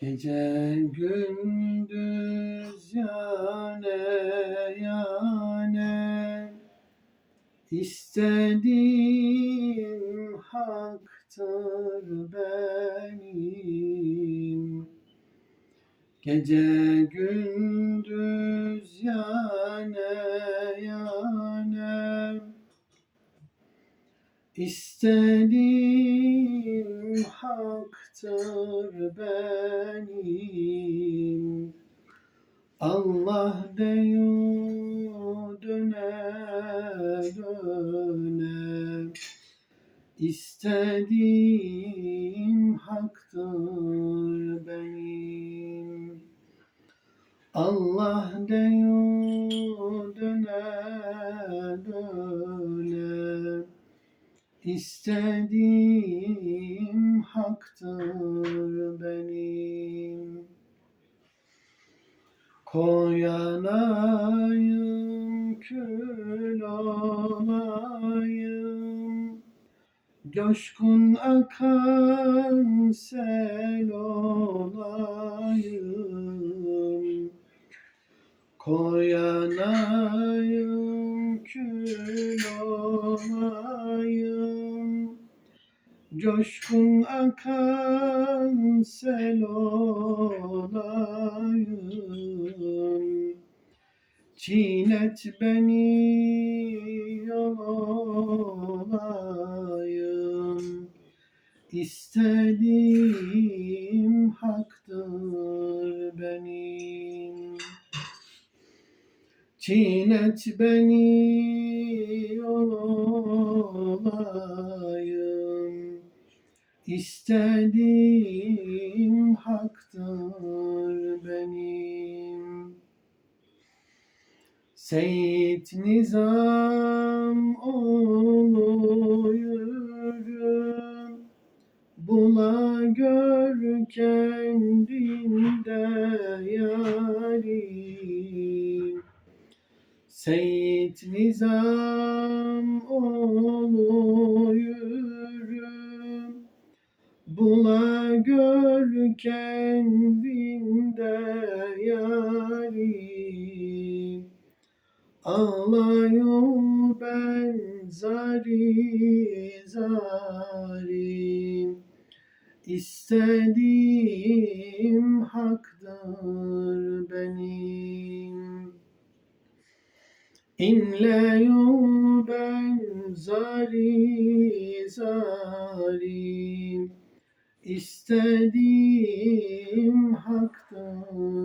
Gece gündüz yane yane İstediğim haktır benim. Gece gündüz yane yane İstediğim haktır benim? Allah diyor döne. Döne İstediğim haktır benim. Allah diyor döne döne. İstediğim haktır benim. Koyanayım kül olayım. Coşkun akan sel olayım. Koyanayım Coşkun akan sel olayım. Çiğnet beni yol olayım. İstediğim haktır benim. Çiğnet beni İstediğim haktır benim. Seyit Nizam oğlu yürü Bula gör kendinde yarim. Seyit Nizam oğlu yürü Bula gör kendinde yarim. Ağlayım ben zari zarim. İstediğim haktır benim. İnleyim ben zari zarim İstediğim haktır